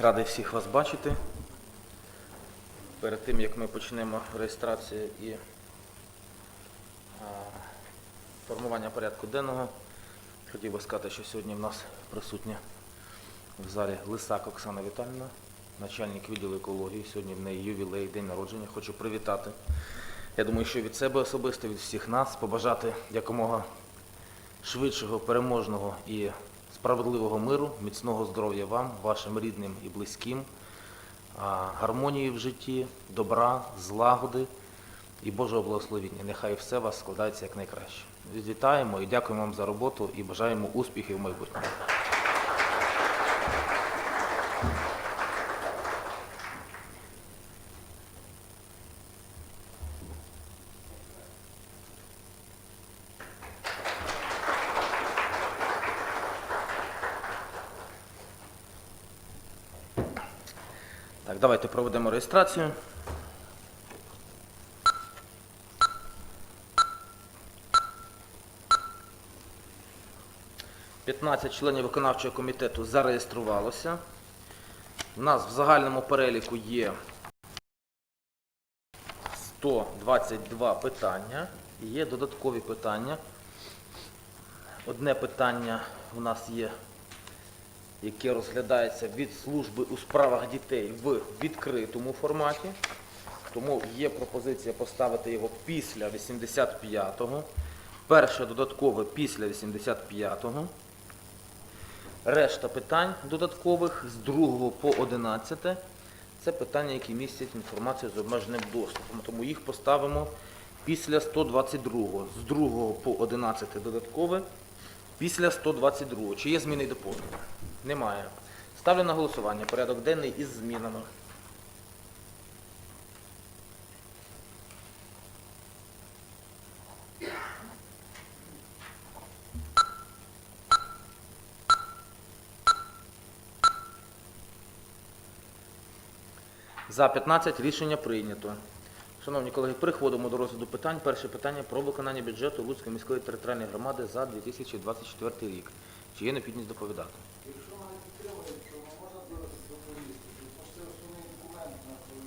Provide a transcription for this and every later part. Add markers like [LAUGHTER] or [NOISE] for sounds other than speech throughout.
Радий всіх вас бачити. Перед тим, як ми почнемо реєстрацію і формування порядку денного, хотів би сказати, що сьогодні в нас присутня в залі Лисак Оксана Віталіївна, начальник відділу екології. Сьогодні в неї ювілей, день народження. Хочу привітати. Я думаю, що від себе особисто, від всіх нас, побажати якомога швидшого, переможного і справедливого миру, міцного здоров'я вам, вашим рідним і близьким, гармонії в житті, добра, злагоди і Божого благословіння. Нехай все вас складається якнайкраще. Вітаємо і дякуємо вам за роботу і бажаємо успіхів в майбутньому. Так, давайте проведемо реєстрацію. П'ятнадцять членів виконавчого комітету зареєструвалося. У нас в загальному переліку є 122 питання. Є додаткові питання. Одне питання у нас є яке розглядається від служби у справах дітей в відкритому форматі. Тому є пропозиція поставити його після 85-го. Перше додаткове після 85-го. Решта питань додаткових з 2 по 11 це питання, які містять інформацію з обмеженим доступом. Тому їх поставимо після 122-го. З 2 по 11 додаткове, після 122-го. Чи є зміни і доповнення? Немає. Ставлю на голосування порядок денний із змінами. За 15 рішення прийнято. Шановні колеги, переходимо до розгляду питань. Перше питання про виконання бюджету Луцької міської територіальної громади за 2024 рік. Чи є необхідність доповідати? Якщо мене підтримують, то можна зараз доповісти, тому що це основний документ на свою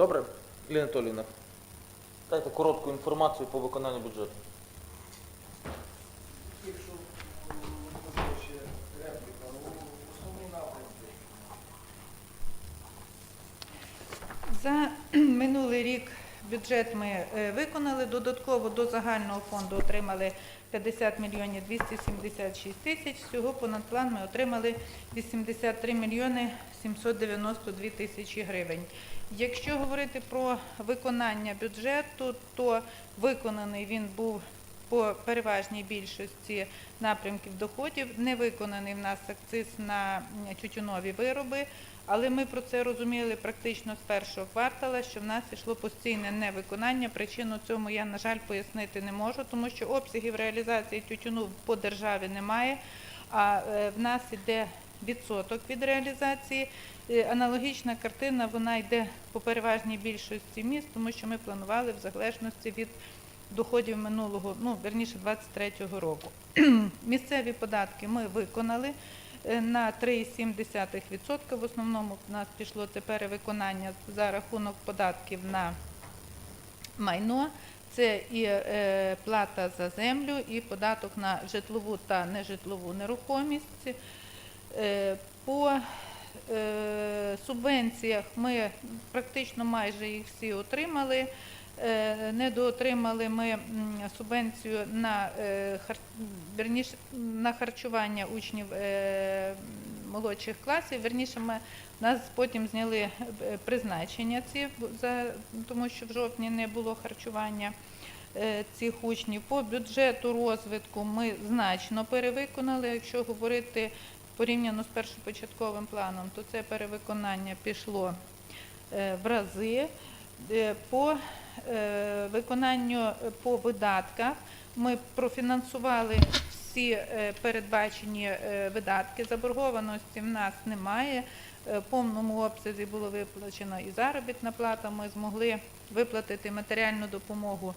Добре, Ліна Толівна, дайте коротку інформацію по виконанню бюджету. Якщо м, можливо, ще репліка, ну, основні напрямки. За минулий рік бюджет ми е, виконали. Додатково до загального фонду отримали 50 мільйонів 276 тисяч. Всього понад план ми отримали 83 мільйони 792 тисячі гривень. Якщо говорити про виконання бюджету, то виконаний він був по переважній більшості напрямків доходів. Не виконаний в нас акциз на тютюнові вироби. Але ми про це розуміли практично з першого квартала, що в нас йшло постійне невиконання. Причину цьому я, на жаль, пояснити не можу, тому що обсягів реалізації тютюну по державі немає, а е, в нас йде відсоток від реалізації. Е, Аналогічна картина вона йде по переважній більшості міст, тому що ми планували в залежності від доходів минулого, ну верніше 23-го року. [CLEARS THROAT] Місцеві податки ми виконали е, на 3,7%. В основному в нас пішло це перевиконання за рахунок податків на майно. Це і е, плата за землю, і податок на житлову та нежитлову нерухомість. Е, По субвенціях ми практично майже їх всі отримали. Е, Недоотримали ми субвенцію на, е, верніше, на харчування учнів е, молодших класів. Верніше, ми нас потім зняли призначення ці, тому що в жовтні не було харчування цих учнів. По бюджету розвитку ми значно перевиконали. Якщо говорити порівняно з першопочатковим планом, то це перевиконання пішло в рази. Е, По е, виконанню е, по видатках ми профінансували всі передбачені видатки. Заборгованості в нас немає. В повному обсязі було виплачено і заробітна плата. Ми змогли виплатити матеріальну допомогу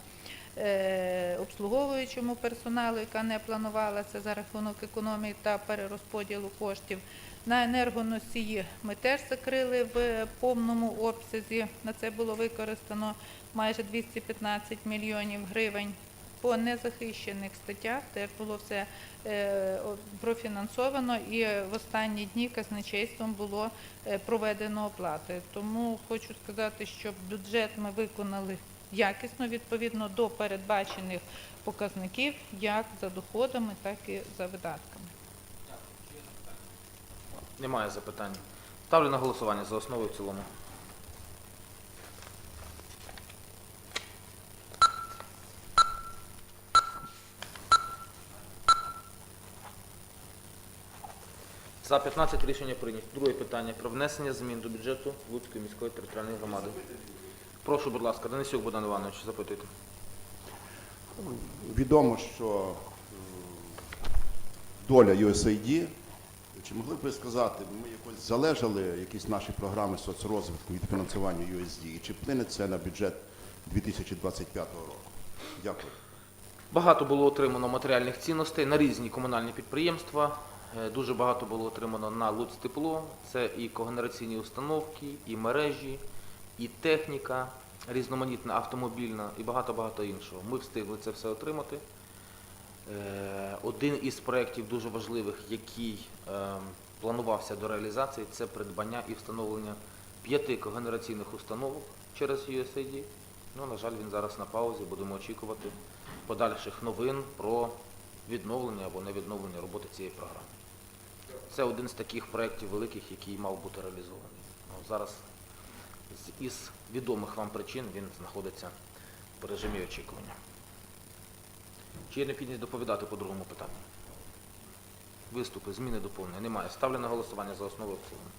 обслуговуючому персоналу, яка не планувалася за рахунок економії та перерозподілу коштів. На енергоносії ми теж закрили в повному обсязі. На це було використано майже 215 мільйонів гривень. По незахищених статтях теж було все е, профінансовано і в останні дні казначейством було е, проведено оплати. Тому хочу сказати, що бюджет ми виконали якісно відповідно до передбачених показників як за доходами, так і за видатками. Немає запитань. Ставлю на голосування за основу і в цілому. За 15 рішення прийнято. Друге питання про внесення змін до бюджету Луцької міської територіальної громади. Прошу, будь ласка, Денисюк Богдан Іванович, запитуйте. Відомо, що е, доля USAID, чи могли б ви сказати, ми якось залежали якісь наші програми соцрозвитку від фінансування USD, і чи вплине це на бюджет 2025 року? Дякую. Багато було отримано матеріальних цінностей на різні комунальні підприємства. Е, Дуже багато було отримано на Луцтепло. Це і когенераційні установки, і мережі, і техніка різноманітна, автомобільна, і багато-багато іншого. Ми встигли це все отримати. Е, Один із проєктів дуже важливих, який ем, планувався до реалізації, це придбання і встановлення п'яти когенераційних установок через USAID. Ну, на жаль, він зараз на паузі. Будемо очікувати подальших новин про відновлення або невідновлення роботи цієї програми. Це один з таких проєктів великих, який мав бути реалізований. Ну, зараз із відомих вам причин він знаходиться в режимі очікування. Чи є необхідність доповідати по другому питанню? Виступи, зміни, доповнення? Немає. Ставлю на голосування за основу і.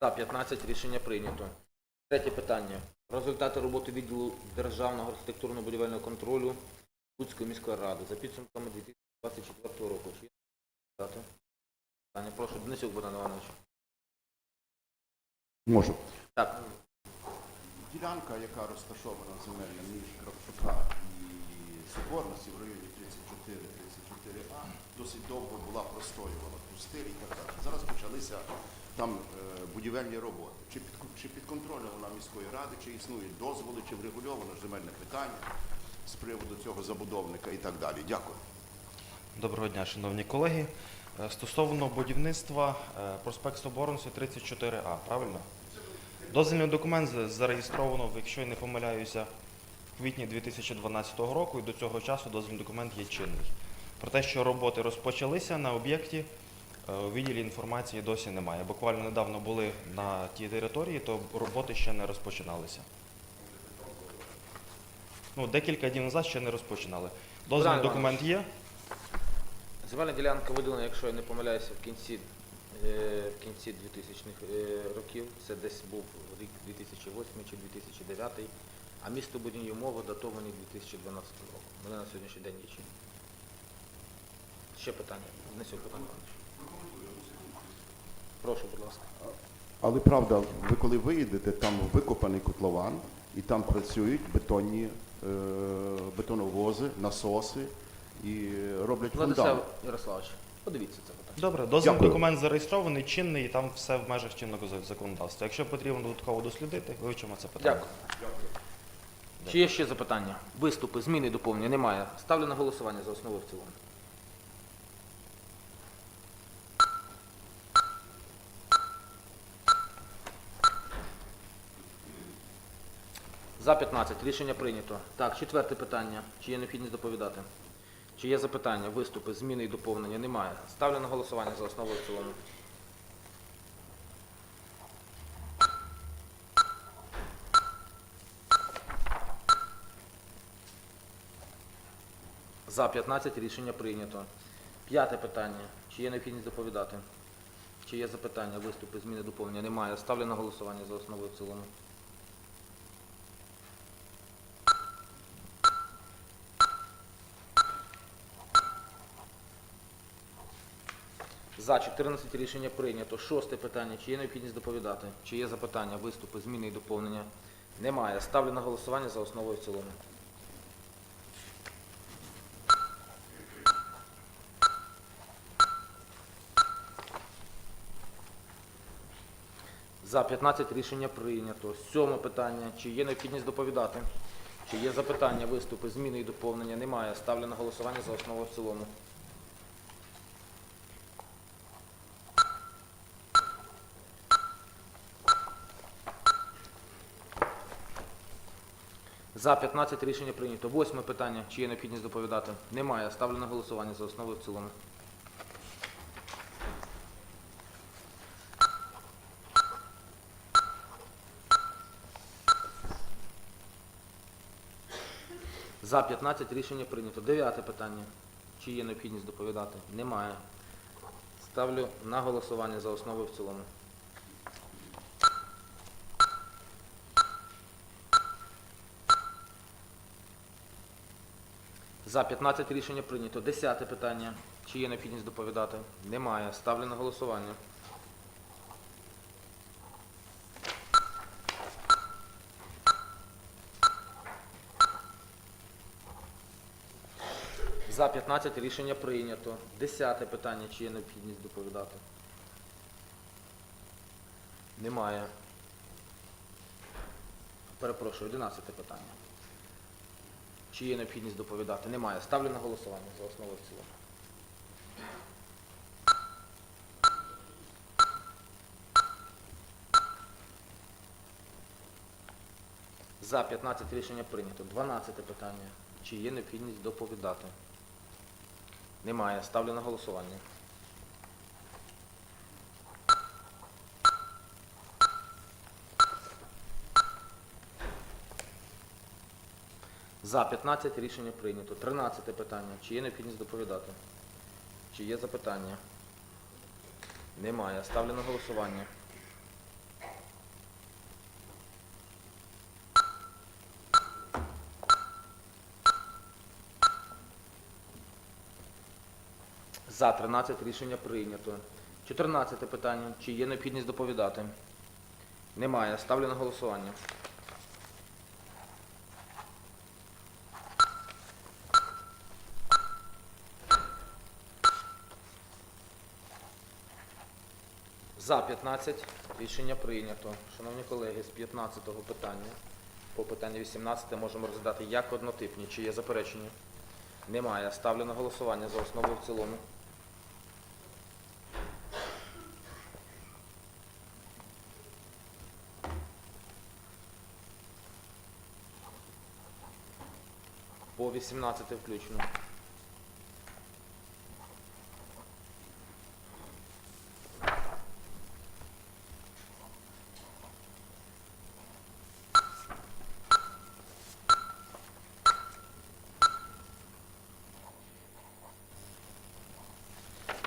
За 15 рішення прийнято. Третє питання. Результати роботи відділу Державного архітектурно-будівельного контролю Луцької міської ради за підсумками 2024 року. Чи є? Питання, прошу, Денисюк Богдан Іванович. Можу. Так, Ділянка, яка розташована земельна між Кравчука і Соборності в районі 34-34А, досить довго була простоювала пустир і так далі. Зараз почалися там е, будівельні роботи. Чи під, чи під контролем вона міської ради, чи існують дозволи, чи врегульовано земельне питання з приводу цього забудовника і так далі. Дякую. Доброго дня, шановні колеги. Е, Стосовно будівництва е, проспект Соборності 34А, правильно? Дозвільний документ зареєстровано, якщо я не помиляюся, в квітні 2012 року, і до цього часу дозвільний документ є чинний. Про те, що роботи розпочалися на об'єкті, е, у відділі інформації досі немає. Буквально недавно були на тій території, то роботи ще не розпочиналися. Ну, декілька днів назад ще не розпочинали. Дозвільний документ є. Земельна ділянка виділена, якщо я не помиляюся, в кінці, е, в кінці 2000-х е, років. Це десь був рік 2008 чи 2009, а містобудівні умови датовані 2012 роком. Вони на сьогоднішній день є чинні. Ще питання. Богдан Іванович. Прошу, будь ласка. Але правда, ви коли виїдете, там викопаний котлован, і там працюють бетонні е, бетоновози, насоси і роблять фундамент. Владислав Ярославович, подивіться це питання. Добре, дозвільний Дякую. документ зареєстрований, чинний, і там все в межах чинного за- законодавства. Якщо потрібно додатково дослідити, вивчимо це питання. Дякую. Чи є ще запитання? Виступи, зміни, доповнення? Немає. Ставлю на голосування за основу і в цілому. За 15. Рішення прийнято. Так, четверте питання. Чи є необхідність доповідати? Чи є запитання, виступи, зміни і доповнення? Немає. Ставлю на голосування за основу і цілому. За 15 рішення прийнято. П'яте питання. Чи є необхідність доповідати? Чи є запитання, виступи, зміни, доповнення? Немає. Ставлю на голосування за основу і цілому. За 14 рішення прийнято. Шосте питання. Чи є необхідність доповідати? Чи є запитання, виступи, зміни і доповнення? Немає. Ставлю на голосування за основу і в цілому. За 15 рішення прийнято. Сьоме питання. Чи є необхідність доповідати? Чи є запитання, виступи, зміни і доповнення? Немає. Ставлю на голосування за основу і в цілому. За 15 рішення прийнято. Восьме питання. Чи є необхідність доповідати? Немає. Ставлю на голосування за основу в цілому. За 15 рішення прийнято. Дев'яте питання. Чи є необхідність доповідати? Немає. Ставлю на голосування за основу в цілому. За 15 рішення прийнято. Десяте питання. Чи є необхідність доповідати? Немає. Ставлю на голосування. За 15 рішення прийнято. Десяте питання. Чи є необхідність доповідати? Немає. Перепрошую, 11 питання. Чи є необхідність доповідати? Немає. Ставлю на голосування за основу в цілому. За 15 рішення прийнято. 12 питання. Чи є необхідність доповідати? Немає. Ставлю на голосування. За 15 рішення прийнято. 13 питання. Чи є необхідність доповідати? Чи є запитання? Немає. Ставлю на голосування. За 13 рішення прийнято. 14 питання. Чи є необхідність доповідати? Немає. Ставлю на голосування. За 15 рішення прийнято. Шановні колеги, з 15-го питання по питанню 18 можемо розглядати як однотипні. Чи є заперечення? Немає. Ставлю на голосування за основу в цілому. По 18 включно.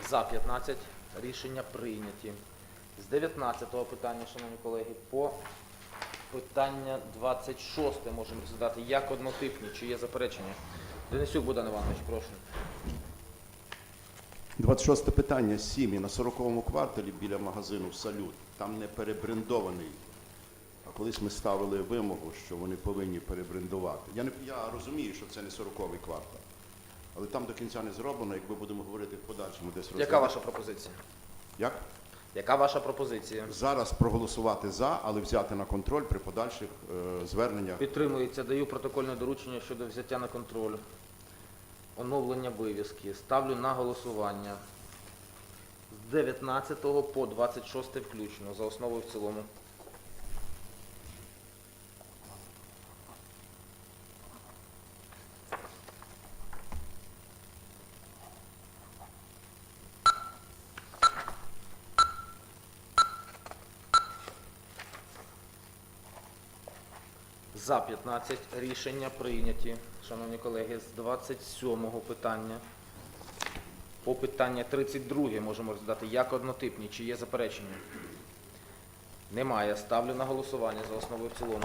За 15 рішення прийняті. З 19-го питання, шановні колеги, по питання 26 можемо розглядати як однотипні, чи є заперечення. Денисюк Богдан Іванович, прошу. 26 питання. Сім'ї на 40-му кварталі біля магазину Салют. Там не перебрендований. А колись ми ставили вимогу, що вони повинні перебрендувати. Я, не, я розумію, що це не 40-й квартал. Але там до кінця не зроблено, якби будемо говорити в подальшому десь Яка ваша пропозиція? Як? Яка ваша пропозиція? Зараз проголосувати за, але взяти на контроль при подальших е, зверненнях. Підтримується, даю протокольне доручення щодо взяття на контроль. Оновлення вивіски. Ставлю на голосування. З 19 по 26 включно. За основу і в цілому. За 15 рішення прийняті. Шановні колеги, з 27-го питання. По питання 32 можемо розглядати як однотипні. Чи є заперечення? Немає. Ставлю на голосування за основу і в цілому.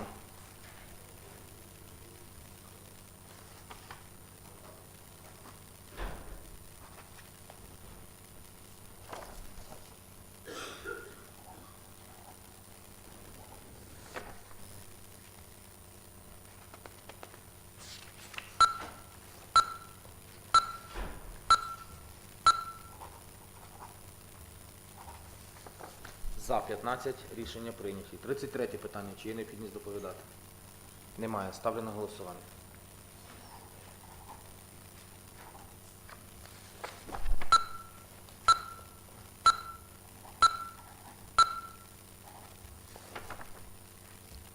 За 15 рішення прийняті. 33 питання. Чи є необхідність доповідати? Немає. Ставлю на голосування.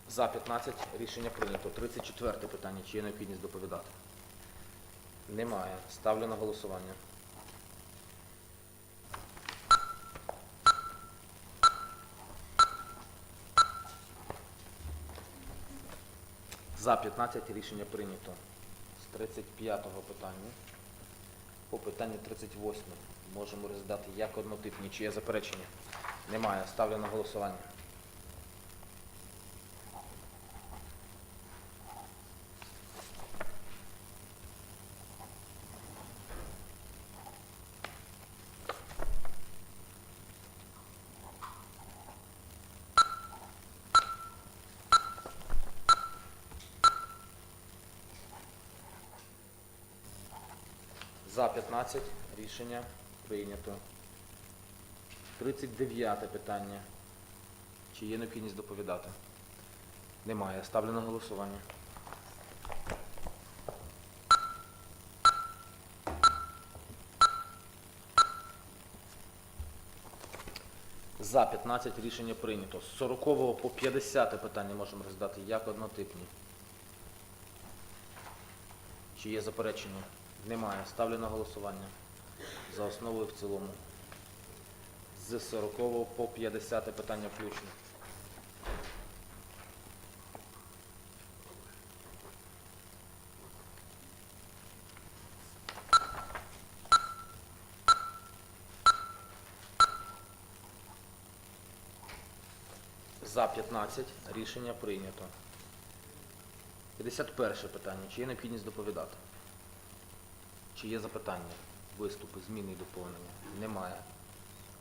За 15 рішення прийнято. 34 питання. Чи є необхідність доповідати? Немає. Ставлю на голосування. За 15 рішення прийнято. З 35-го питання. По питанню 38 можемо роздати як однотипні. Чи є заперечення? Немає. Ставлю на голосування. За 15 рішення прийнято. 39 питання. Чи є необхідність доповідати? Немає. Ставлю на голосування. За 15 рішення прийнято. З 40 по 50 питання можемо роздати як однотипні. Чи є заперечення? Немає. Ставлю на голосування. За основу і в цілому. З 40 по 50 питання включно. За 15 рішення прийнято. 51 питання. Чи є необхідність доповідати? Чи є запитання, виступи, зміни і доповнення? Немає.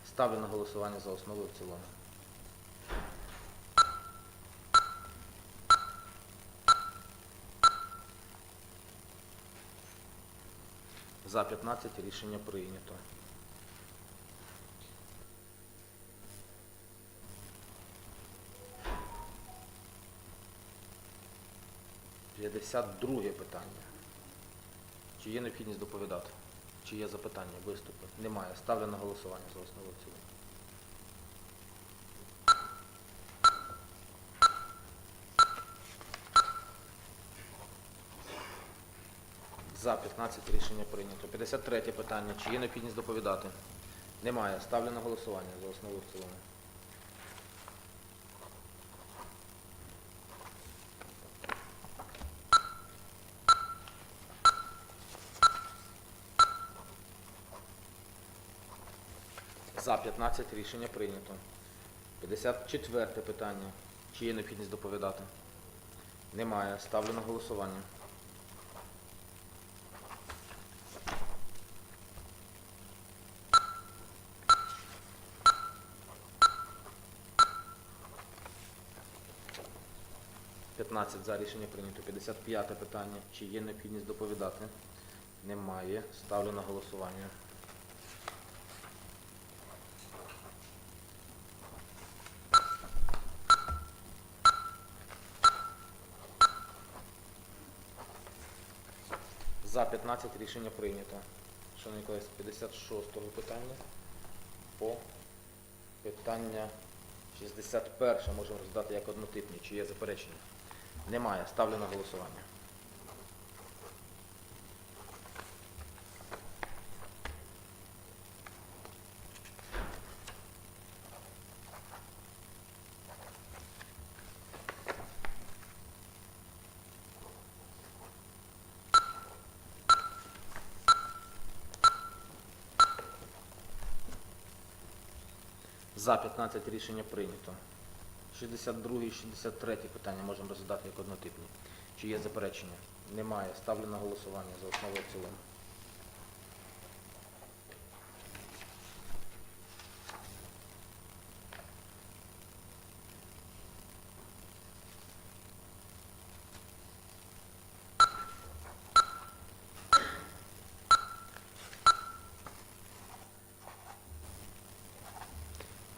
Ставлю на голосування за основу і в цілому. За 15 рішення прийнято. П'ятдесят друге питання. Чи є необхідність доповідати? Чи є запитання, виступи? Немає. Ставлю на голосування за основу цілому. За 15 рішення прийнято. 53 питання. Чи є необхідність доповідати? Немає. Ставлю на голосування за основу в цілому. За 15 рішення прийнято. 54 питання. Чи є необхідність доповідати? Немає. Ставлю на голосування. П'ятнадцять за рішення прийнято. 55 питання. Чи є необхідність доповідати? Немає. Ставлю на голосування. За 15 рішення прийнято. Шановні колеги, з 56-го питання по питання 61 можемо роздати як однотипні. Чи є заперечення? Немає. Ставлю на голосування. За 15 рішення прийнято. 62 і 63 питання можемо розглядати як однотипні. Чи є заперечення? Немає. Ставлю на голосування за основу в цілому.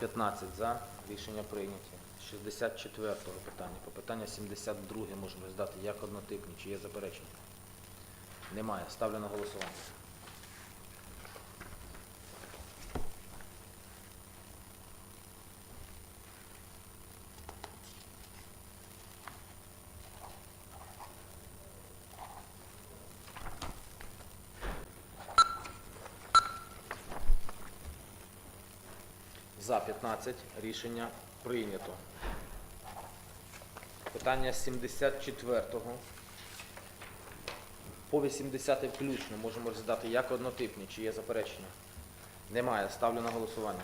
П'ятнадцять за. Рішення прийняті. 64 питання. По питання 72 можемо здати як однотипні. Чи є заперечення? Немає. Ставлю на голосування. За 15 рішення прийнято. Питання 74-го. По 80 включно можемо розглядати як однотипні, чи є заперечення. Немає. Ставлю на голосування.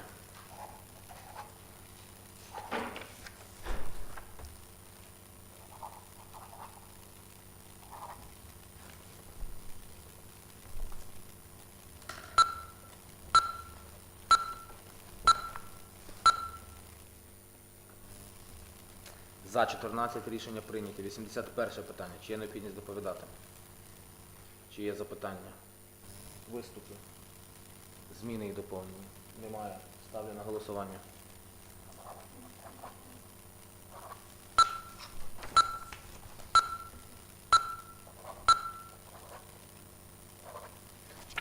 За 14 рішення прийняті. 81 питання. Чи є необхідність доповідати? Чи є запитання? Виступи. Зміни і доповнення. Немає. Ставлю на голосування.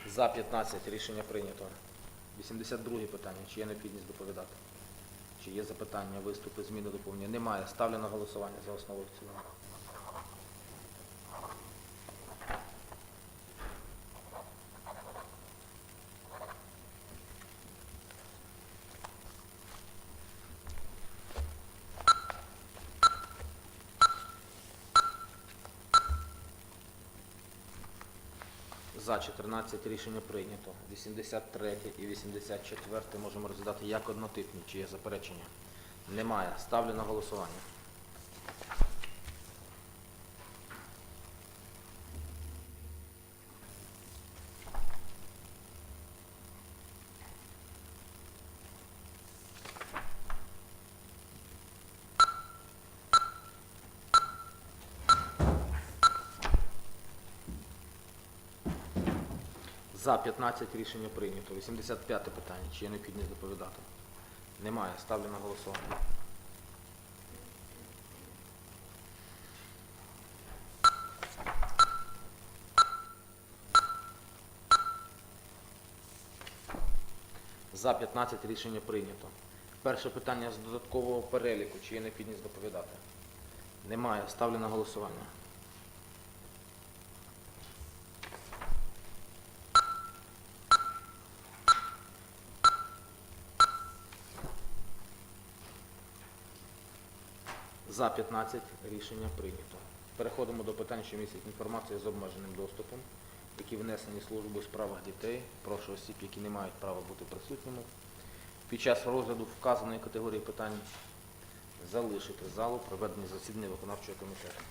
За 15 рішення прийнято. 82 питання. Чи є необхідність доповідати? Чи є запитання, виступи, зміни, доповнення? Немає. Ставлю на голосування за основу в цілому. За 14 рішення прийнято. 83 і 84 можемо розглядати як однотипні. Чи є заперечення? Немає. Ставлю на голосування. За 15 рішення прийнято. 85 питання. Чи є необхідність доповідати? Немає. Ставлю на голосування. За 15 рішення прийнято. Перше питання з додаткового переліку. Чи є необхідність доповідати? Немає. Ставлю на голосування. За 15 рішення прийнято. Переходимо до питань, що містять інформацію з обмеженим доступом, які внесені службою у справах дітей. Прошу осіб, які не мають права бути присутніми. Під час розгляду вказаної категорії питань залишити залу проведення засідання виконавчого комітету.